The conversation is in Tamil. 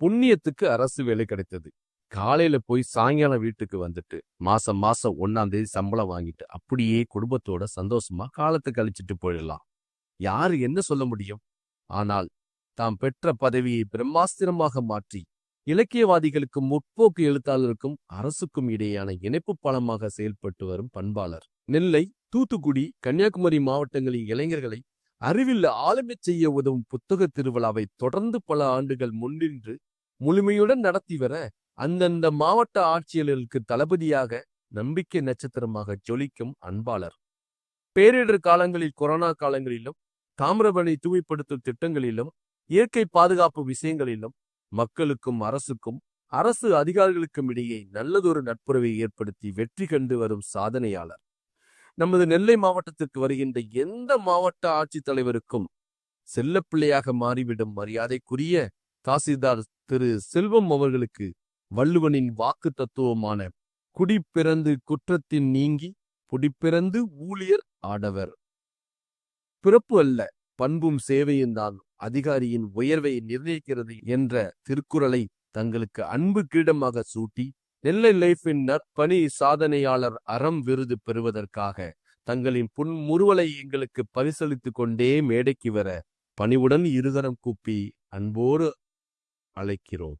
புண்ணியத்துக்கு அரசு வேலை கிடைத்தது. காலையில போய் சாயங்காலம் வீட்டுக்கு வந்துட்டு மாசம் மாசம் ஒன்னாம் தேதி சம்பளம் வாங்கிட்டு அப்படியே குடும்பத்தோட சந்தோஷமா காலத்தை கழிச்சிட்டு போயிடலாம். யாரு என்ன சொல்ல முடியும்? ஆனால் தாம் பெற்ற பதவியை பிரம்மாஸ்திரமாக மாற்றி இலக்கியவாதிகளுக்கும் முற்போக்கு எழுத்தாளருக்கும் அரசுக்கும் இடையேயான இணைப்பு பாலமாக செயல்பட்டு வரும் பண்பாளர். நெல்லை தூத்துக்குடி கன்னியாகுமரி மாவட்டங்களின் இளைஞர்களை அறிவில் ஆளுமைச் செய்ய உதவும் புத்தக திருவிழாவை தொடர்ந்து பல ஆண்டுகள் முன்னின்று முழுமையுடன் நடத்தி வர அந்தந்த மாவட்ட ஆட்சியர்களுக்கு தளபதியாக நம்பிக்கை நட்சத்திரமாக ஜொலிக்கும் அன்பாளர். பேரிடர் காலங்களில் கொரோனா காலங்களிலும் தாமிரபணி தூய்மைப்படுத்தும் திட்டங்களிலும் இயற்கை பாதுகாப்பு விஷயங்களிலும் மக்களுக்கும் அரசுக்கும் அரசு அதிகாரிகளுக்கும் இடையே நல்லதொரு நட்புறவை ஏற்படுத்தி வெற்றி கண்டு வரும் சாதனையாளர். நமது நெல்லை மாவட்டத்திற்கு வருகின்ற எந்த மாவட்ட ஆட்சித்தலைவருக்கும் செல்லப்பிள்ளையாக மாறிவிடும் மரியாதைக்குரிய தாசில்தார் திரு செல்வம் அவர்களுக்கு வள்ளுவனின் வாக்கு தத்துவமான குடிப்பிறந்து குற்றத்தின் நீங்கி குடிப்பிறந்து ஊழியர் ஆடவர். பிறப்பு அல்ல பண்பும் சேவையும் தான் அதிகாரியின் உயர்வை நிர்ணயிக்கிறது என்ற திருக்குறளை தங்களுக்கு அன்பு கிரீடமாக சூட்டி நெல்லை லைஃபின் நற்பணி சாதனையாளர் அறம் விருது பெறுவதற்காக தங்களின் புன்முறுவலை எங்களுக்கு பரிசளித்துக் கொண்டே மேடைக்கு வர பணிவுடன் இருகரம் கூப்பி அன்போடு அழைக்கிறோம்.